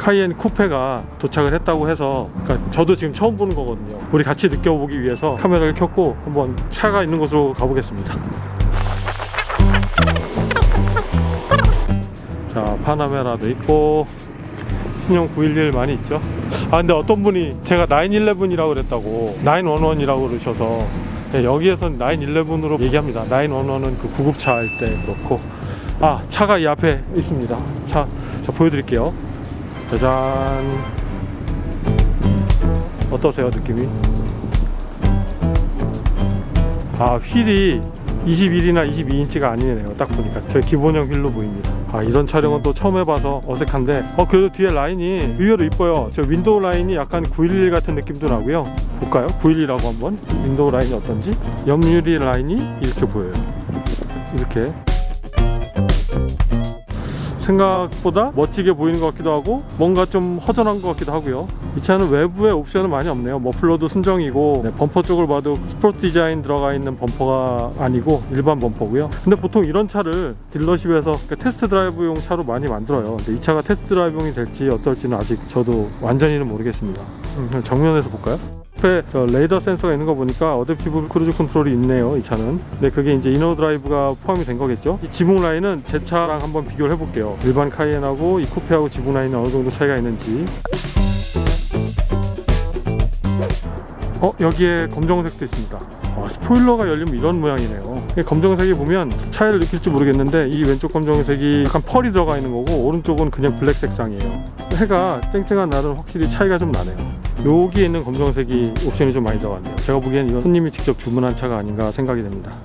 카이엔 쿠페가 도착을 했다고 해서 그러니까 저도 지금 처음 보는 거거든요. 우리 같이 느껴보기 위해서 카메라를 켰고 한번 차가 있는 곳으로 가보겠습니다. 자, 파나메라도 있고 신형 911 많이 있죠. 아 근데 어떤 분이 제가 911이라고 그랬다고 911이라고 그러셔서 네, 여기에선 911으로 얘기합니다. 911은 그 구급차 할 때 그렇고 아 차가 이 앞에 있습니다. 차 저 보여드릴게요. 짜잔. 어떠세요 느낌이? 아 휠이 21이나 22인치가 아니네요. 딱 보니까 저희 기본형 휠로 보입니다. 아 이런 촬영은 또 처음 해봐서 어색한데 어 그래도 뒤에 라인이 의외로 이뻐요. 저 윈도우 라인이 약간 911 같은 느낌도 나고요. 볼까요? 911이라고 한번. 윈도우 라인이 어떤지? 옆유리 라인이 이렇게 보여요. 이렇게 생각보다 멋지게 보이는 것 같기도 하고 뭔가 좀 허전한 것 같기도 하고요. 이 차는 외부에 옵션은 많이 없네요. 머플러도 순정이고 네, 범퍼 쪽을 봐도 스포츠 디자인 들어가 있는 범퍼가 아니고 일반 범퍼고요. 근데 보통 이런 차를 딜러십에서 테스트 드라이브용 차로 많이 만들어요. 근데 이 차가 테스트 드라이브용이 될지 어떨지는 아직 저도 완전히는 모르겠습니다. 음, 정면에서 볼까요? 저 레이더 센서가 있는 거 보니까 어댑티브 크루즈 컨트롤이 있네요 이 차는. 근데 그게 이제 이너 드라이브가 포함이 된 거겠죠? 이 지붕 라인은 제 차랑 한번 비교를 해볼게요. 일반 카이엔하고 이 쿠페하고 지붕 라인은 어느 정도 차이가 있는지. 어 여기에 검정색도 있습니다. 아, 스포일러가 열리면 이런 모양이네요. 검정색이 보면 차이를 느낄지 모르겠는데 이 왼쪽 검정색이 약간 펄이 들어가 있는 거고 오른쪽은 그냥 블랙 색상이에요 해가 쨍쨍한 날은 확실히 차이가 좀 나네요 여기에 있는 검정색이 옵션이 좀 많이 들어갔네요 제가 보기엔 이건 손님이 직접 주문한 차가 아닌가 생각이 됩니다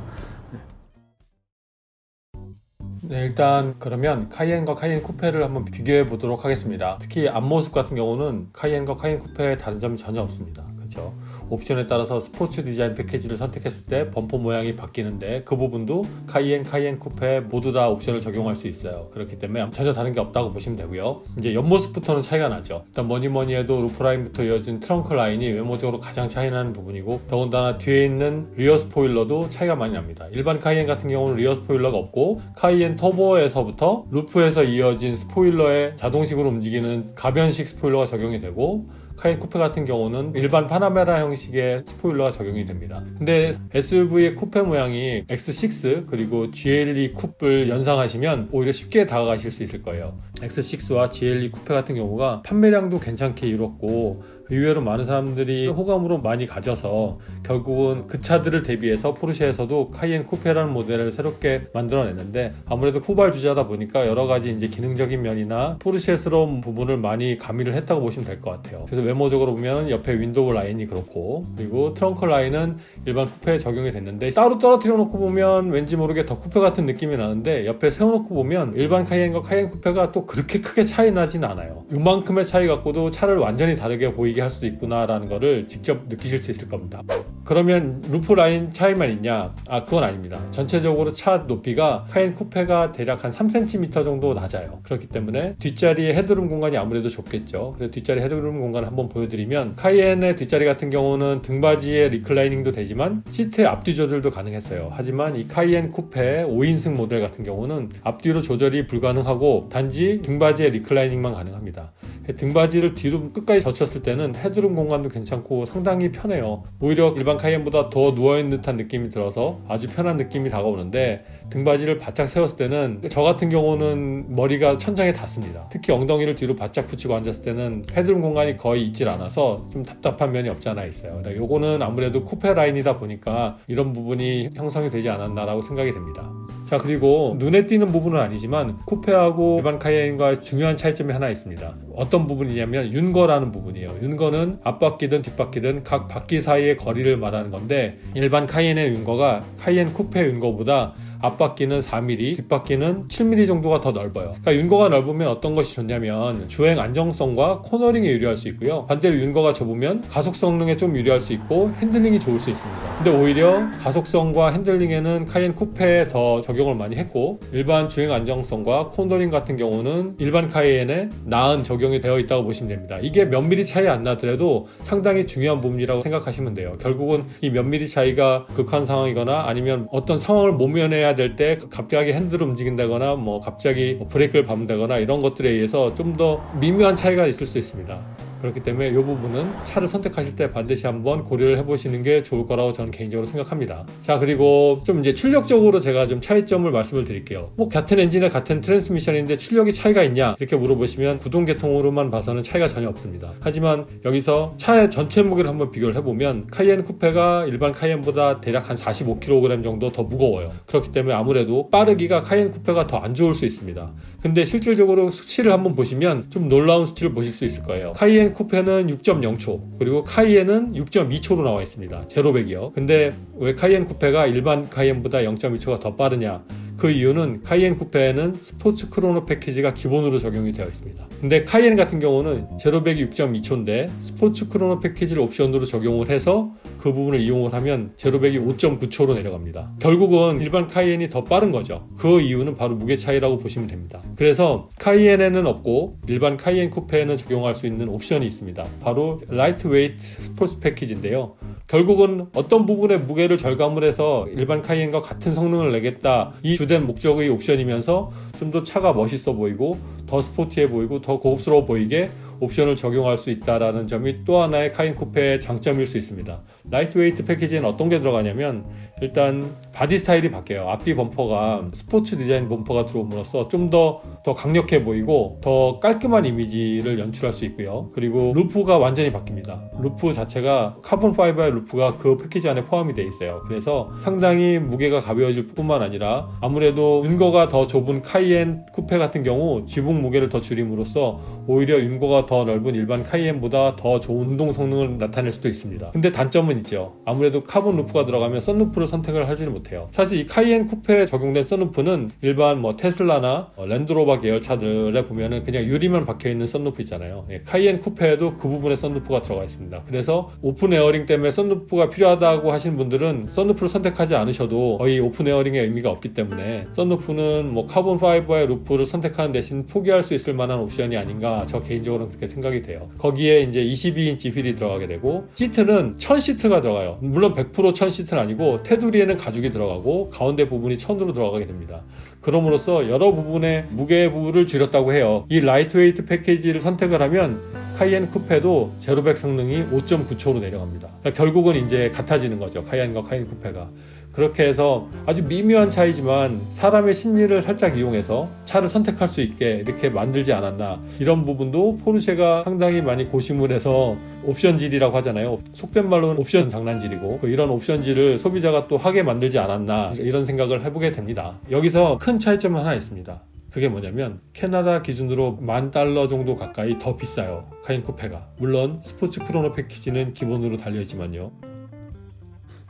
네, 일단 그러면 카이엔과 카이엔 쿠페를 한번 비교해 보도록 하겠습니다. 특히 앞모습 같은 경우는 카이엔과 카이엔 쿠페에 다른 점이 전혀 없습니다. 그렇죠? 옵션에 따라서 스포츠 디자인 패키지를 선택했을 때 범퍼 모양이 바뀌는데 그 부분도 카이엔, 카이엔 쿠페 모두 다 옵션을 적용할 수 있어요. 그렇기 때문에 전혀 다른 게 없다고 보시면 되고요. 이제 옆모습부터는 차이가 나죠. 일단 뭐니 뭐니 해도 루프 라인부터 이어진 트렁크 라인이 외모적으로 가장 차이 나는 부분이고 더군다나 뒤에 있는 리어 스포일러도 차이가 많이 납니다. 일반 카이엔 같은 경우는 리어 스포일러가 없고 카이엔 터보에서부터 루프에서 이어진 스포일러에 자동식으로 움직이는 가변식 스포일러가 적용이 되고 카이엔 쿠페 같은 경우는 일반 파나메라 형식의 스포일러가 적용이 됩니다. 근데 SUV의 쿠페 모양이 X6 그리고 GLE 쿱을 연상하시면 오히려 쉽게 다가가실 수 있을 거예요. X6와 GLE 쿠페 같은 경우가 판매량도 괜찮게 이뤘고 의외로 많은 사람들이 호감으로 많이 가져서 결국은 그 차들을 대비해서 포르쉐에서도 카이엔 쿠페라는 모델을 새롭게 만들어냈는데 아무래도 후발 주자다 보니까 여러 가지 이제 기능적인 면이나 포르쉐스러운 부분을 많이 가미를 했다고 보시면 될 것 같아요. 그래서 외모적으로 보면 옆에 윈도우 라인이 그렇고 그리고 트렁크 라인은 일반 쿠페에 적용이 됐는데 따로 떨어뜨려 놓고 보면 왠지 모르게 더 쿠페 같은 느낌이 나는데 옆에 세워놓고 보면 일반 카이엔과 카이엔 쿠페가 또 그렇게 크게 차이 나진 않아요. 이만큼의 차이 갖고도 차를 완전히 다르게 보이 게할 수도 있구나라는 거를 직접 느끼실 수 있을 겁니다. 그러면 루프 라인 차이만 있냐? 아 그건 아닙니다. 전체적으로 차 높이가 카이엔 쿠페가 대략 한 3cm 정도 낮아요. 그렇기 때문에 뒷자리의 헤드룸 공간이 아무래도 좁겠죠. 그래서 뒷자리 헤드룸 공간을 한번 보여드리면 카이엔의 뒷자리 같은 경우는 등받이에 리클라이닝도 되지만 시트의 앞뒤 조절도 가능했어요. 하지만 이 카이엔 쿠페 5인승 모델 같은 경우는 앞뒤로 조절이 불가능하고 단지 등받이에 리클라이닝만 가능합니다. 등받이를 뒤로 끝까지 젖혔을 때는 헤드룸 공간도 괜찮고 상당히 편해요. 오히려 일반 카이엔보다 더 누워있는 듯한 느낌이 들어서 아주 편한 느낌이 다가오는데 등받이를 바짝 세웠을 때는 저 같은 경우는 머리가 천장에 닿습니다. 특히 엉덩이를 뒤로 바짝 붙이고 앉았을 때는 헤드룸 공간이 거의 있질 않아서 좀 답답한 면이 없지 않아 있어요. 그러니까 요거는 아무래도 쿠페 라인이다 보니까 이런 부분이 형성이 되지 않았나라고 생각이 됩니다. 자 그리고 눈에 띄는 부분은 아니지만 쿠페하고 일반 카이엔과 중요한 차이점이 하나 있습니다. 어떤 부분이냐면 윤거라는 부분이에요. 윤거는 앞바퀴든 뒷바퀴든 각 바퀴 사이의 거리를 말하는 건데 일반 카이엔의 윤거가 카이엔 쿠페 윤거보다 앞바퀴는 4mm, 뒷바퀴는 7mm 정도가 더 넓어요. 그러니까 윤거가 넓으면 어떤 것이 좋냐면 주행 안정성과 코너링에 유리할 수 있고요. 반대로 윤거가 좁으면 가속 성능에 좀 유리할 수 있고 핸들링이 좋을 수 있습니다. 근데 오히려 가속성과 핸들링에는 카이엔 쿠페에 더 적용을 많이 했고 일반 주행 안정성과 코너링 같은 경우는 일반 카이엔에 나은 적용이 되어 있다고 보시면 됩니다. 이게 몇 미리 차이 안 나더라도 상당히 중요한 부분이라고 생각하시면 돼요. 결국은 이 몇 미리 차이가 극한 상황이거나 아니면 어떤 상황을 모면해야 이용 해야 될 때 갑자기 핸들을 움직인다거나 뭐 갑자기 브레이크를 밟는다거나 이런 것들에 의해서 좀 더 미묘한 차이가 있을 수 있습니다. 그렇기 때문에 이 부분은 차를 선택하실 때 반드시 한번 고려를 해보시는 게 좋을 거라고 저는 개인적으로 생각합니다. 자 그리고 좀 이제 출력적으로 제가 좀 차이점을 말씀을 드릴게요. 뭐 같은 엔진에 같은 트랜스미션인데 출력이 차이가 있냐 이렇게 물어보시면 구동 계통으로만 봐서는 차이가 전혀 없습니다. 하지만 여기서 차의 전체 무게를 한번 비교를 해보면 카이엔 쿠페가 일반 카이엔보다 대략 한 45kg 정도 더 무거워요. 그렇기 때문에 아무래도 빠르기가 카이엔 쿠페가 더 안 좋을 수 있습니다. 근데 실질적으로 수치를 한번 보시면 좀 놀라운 수치를 보실 수 있을 거예요. 카이엔 쿠페는 6.0초, 그리고 카이엔은 6.2초로 나와 있습니다. 제로백이요. 근데 왜 카이엔 쿠페가 일반 카이엔보다 0.2초가 더 빠르냐? 그 이유는 카이엔 쿠페에는 스포츠 크로노 패키지가 기본으로 적용이 되어 있습니다. 근데 카이엔 같은 경우는 제로백이 6.2초인데 스포츠 크로노 패키지를 옵션으로 적용을 해서 그 부분을 이용을 하면 제로백이 5.9초로 내려갑니다. 결국은 일반 카이엔이 더 빠른 거죠. 그 이유는 바로 무게 차이라고 보시면 됩니다. 그래서 카이엔에는 없고 일반 카이엔 쿠페에는 적용할 수 있는 옵션이 있습니다. 바로 라이트 웨이트 스포츠 패키지인데요. 결국은 어떤 부분의 무게를 절감을 해서 일반 카이엔과 같은 성능을 내겠다 이 주된 목적의 옵션이면서 좀 더 차가 멋있어 보이고 더 스포티해 보이고 더 고급스러워 보이게 옵션을 적용할 수 있다라는 점이 또 하나의 카인 쿠페의 장점일 수 있습니다. 라이트웨이트 패키지는 어떤 게 들어가냐면 일단 바디 스타일이 바뀌어요. 앞뒤 범퍼가 스포츠 디자인 범퍼가 들어옴으로써 좀 더 더 강력해 보이고 더 깔끔한 이미지를 연출할 수 있고요. 그리고 루프가 완전히 바뀝니다. 루프 자체가 카본 파이버의 루프가 그 패키지 안에 포함이 되어 있어요. 그래서 상당히 무게가 가벼워질 뿐만 아니라 아무래도 윤거가 더 좁은 카이엔 쿠페 같은 경우 지붕 무게를 더 줄임으로써 오히려 윤거가 더 넓은 일반 카이엔보다 더 좋은 운동 성능을 나타낼 수도 있습니다. 근데 단점은 있죠. 아무래도 카본 루프가 들어가면 썬루프를 선택을 하지는 못해요. 사실 이 카이엔 쿠페에 적용된 썬루프는 일반 뭐 테슬라나 어, 랜드로버 계열 차들에 보면은 그냥 유리만 박혀 있는 썬루프 있잖아요. 예, 카이엔 쿠페에도 그 부분에 썬루프가 들어가 있습니다. 그래서 오픈 에어링 때문에 썬루프가 필요하다고 하시는 분들은 썬루프를 선택하지 않으셔도 거의 오픈 에어링의 의미가 없기 때문에 썬루프는 뭐 카본 파이버의 루프를 선택하는 대신 포기할 수 있을 만한 옵션이 아닌가 저 개인적으로는 그렇게 생각이 돼요. 거기에 이제 22인치 휠이 들어가게 되고 시트는 1000시트 가 들어가요. 물론 100% 1000시트는 아니고 테두리에는 가죽이 들어가고 가운데 부분이 천으로 들어가게 됩니다. 그럼으로써 여러 부분의 무게부를 줄였다고 해요. 이 라이트웨이트 패키지를 선택을 하면 카이엔 쿠페도 제로백 성능이 5.9초로 내려갑니다. 그러니까 결국은 이제 같아지는 거죠. 카이엔과 카이엔 쿠페가. 그렇게 해서 아주 미묘한 차이지만 사람의 심리를 살짝 이용해서 차를 선택할 수 있게 이렇게 만들지 않았나. 이런 부분도 포르쉐가 상당히 많이 고심을 해서 옵션질이라고 하잖아요. 속된 말로는 옵션 장난질이고 그 이런 옵션질을 소비자가 또 하게 만들지 않았나 이런 생각을 해보게 됩니다. 여기서 큰 차이점은 하나 있습니다. 그게 뭐냐면 캐나다 기준으로 만 달러 정도 가까이 더 비싸요. 카인 쿠페가. 물론 스포츠 크로노 패키지는 기본으로 달려있지만요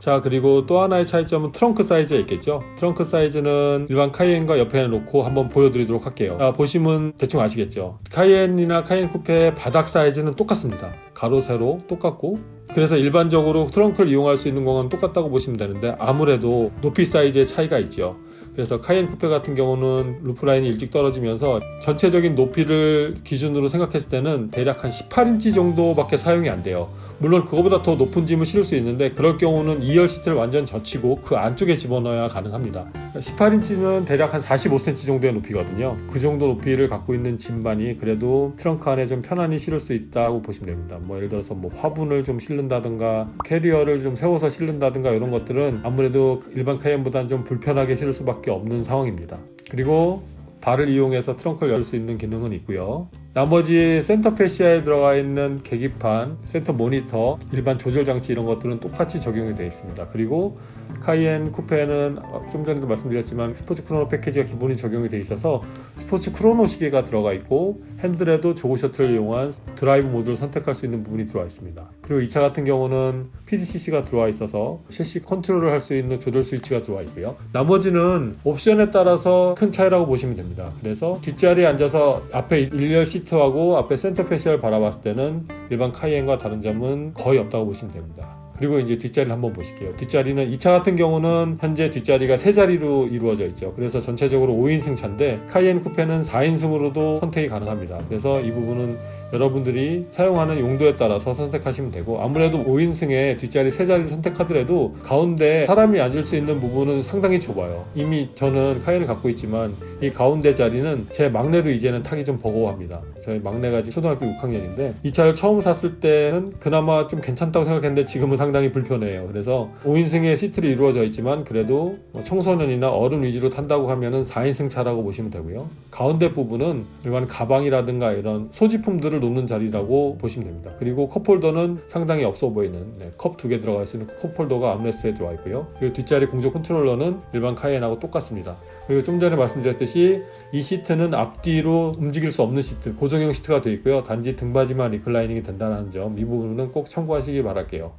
자 그리고 또 하나의 차이점은 트렁크 사이즈가 있겠죠? 트렁크 사이즈는 일반 카이엔과 옆에 놓고 한번 보여드리도록 할게요. 자, 보시면 대충 아시겠죠? 카이엔이나 카이엔 쿠페의 바닥 사이즈는 똑같습니다. 가로 세로 똑같고 그래서 일반적으로 트렁크를 이용할 수 있는 공은 똑같다고 보시면 되는데 아무래도 높이 사이즈의 차이가 있죠 그래서 카이엔 쿠페 같은 경우는 루프 라인이 일찍 떨어지면서 전체적인 높이를 기준으로 생각했을 때는 대략 한 18인치 정도밖에 사용이 안 돼요. 물론 그거보다 더 높은 짐을 실을 수 있는데 그럴 경우는 2열 시트를 완전 젖히고 그 안쪽에 집어넣어야 가능합니다. 18인치는 대략 한 45cm 정도의 높이거든요. 그 정도 높이를 갖고 있는 짐반이 그래도 트렁크 안에 좀 편안히 실을 수 있다고 보시면 됩니다. 뭐 예를 들어서 뭐 화분을 좀 실른다든가 캐리어를 좀 세워서 실른다든가 이런 것들은 아무래도 일반 카이엔보다는 좀 불편하게 실을 수밖에 없는 상황입니다. 그리고 발을 이용해서 트렁크를 열 수 있는 기능은 있고요. 나머지 센터 패시아에 들어가 있는 계기판, 센터 모니터, 일반 조절 장치 이런 것들은 똑같이 적용이 되어 있습니다. 그리고 카이엔 쿠페는 어, 좀 전에도 말씀드렸지만 스포츠 크로노 패키지가 기본이 적용이 되어 있어서 스포츠 크로노 시계가 들어가 있고 핸들에도 조그 셔틀을 이용한 드라이브 모드를 선택할 수 있는 부분이 들어와 있습니다. 그리고 이 차 같은 경우는 PDCC가 들어와 있어서 셰시 컨트롤을 할 수 있는 조절 스위치가 들어와 있고요. 나머지는 옵션에 따라서 큰 차이라고 보시면 됩니다. 그래서 뒷자리에 앉아서 앞에 1열 시트 하고 앞에 센터 패시아를 바라봤을 때는 일반 카이엔과 다른 점은 거의 없다고 보시면 됩니다. 그리고 이제 뒷자리를 한번 보실게요. 뒷자리는 이 차 같은 경우는 현재 뒷자리가 세 자리로 이루어져 있죠. 그래서 전체적으로 5인승 차인데 카이엔 쿠페는 4인승으로도 선택이 가능합니다. 그래서 이 부분은 여러분들이 사용하는 용도에 따라서 선택하시면 되고 아무래도 5인승의 뒷자리 세 자리 선택하더라도 가운데 사람이 앉을 수 있는 부분은 상당히 좁아요. 이미 저는 카이엔을 갖고 있지만 이 가운데 자리는 제 막내도 이제는 타기 좀 버거워합니다. 저희 막내가 지금 초등학교 6학년인데 이 차를 처음 샀을 때는 그나마 좀 괜찮다고 생각했는데 지금은 상당히 불편해요. 그래서 5인승의 시트로 이루어져 있지만 그래도 뭐 청소년이나 어른 위주로 탄다고 하면은 4인승 차라고 보시면 되고요. 가운데 부분은 일반 가방이라든가 이런 소지품들을 놓는 자리라고 보시면 됩니다. 그리고 컵홀더는 상당히 없어 보이는 네, 컵두 개 들어갈 수 있는 컵홀더가 암레스트에 들어와 있고요. 그리고 뒷자리 공조 컨트롤러는 일반 카이엔하고 똑같습니다. 그리고 좀 전에 말씀드렸듯이 이 시트는 앞뒤로 움직일 수 없는 시트, 고정형 시트가 되어 있고요. 단지 등받이만 리클라이닝이 된다는 점, 이 부분은 꼭 참고하시기 바랄게요.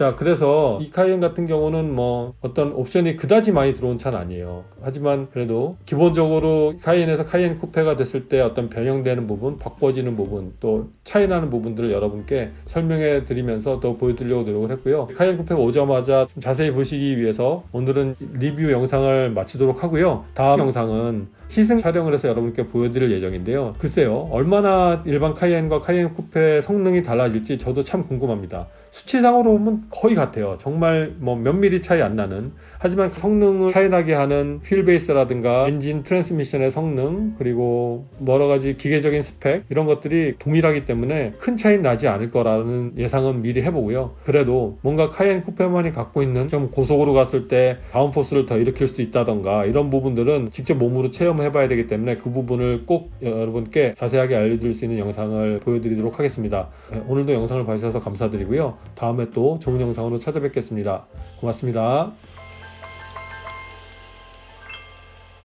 자, 그래서 이 카이엔 같은 경우는 뭐 어떤 옵션이 그다지 많이 들어온 차는 아니에요. 하지만 그래도 기본적으로 카이엔에서 카이엔 쿠페가 됐을 때 어떤 변형되는 부분, 바꿔지는 부분, 또 차이 나는 부분들을 여러분께 설명해 드리면서 더 보여드리려고 노력을 했고요. 카이엔 쿠페가 오자마자 좀 자세히 보시기 위해서 오늘은 리뷰 영상을 마치도록 하고요. 다음 영상은 시승 촬영을 해서 여러분께 보여드릴 예정인데요. 글쎄요, 얼마나 일반 카이엔과 카이엔 쿠페 성능이 달라질지 저도 참 궁금합니다. 수치상으로 보면 거의 같아요. 정말 뭐 몇 미리 차이 안 나는. 하지만 성능을 차이나게 하는 휠 베이스라든가 엔진 트랜스미션의 성능 그리고 여러 가지 기계적인 스펙 이런 것들이 동일하기 때문에 큰 차이는 나지 않을 거라는 예상은 미리 해보고요. 그래도 뭔가 카이엔 쿠페만이 갖고 있는 좀 고속으로 갔을 때 다운포스를 더 일으킬 수 있다던가 이런 부분들은 직접 몸으로 체험을 해봐야 되기 때문에 그 부분을 꼭 여러분께 자세하게 알려드릴 수 있는 영상을 보여드리도록 하겠습니다. 네, 오늘도 영상을 봐주셔서 감사드리고요. 다음에 또 좋은 영상으로 찾아뵙겠습니다. 고맙습니다.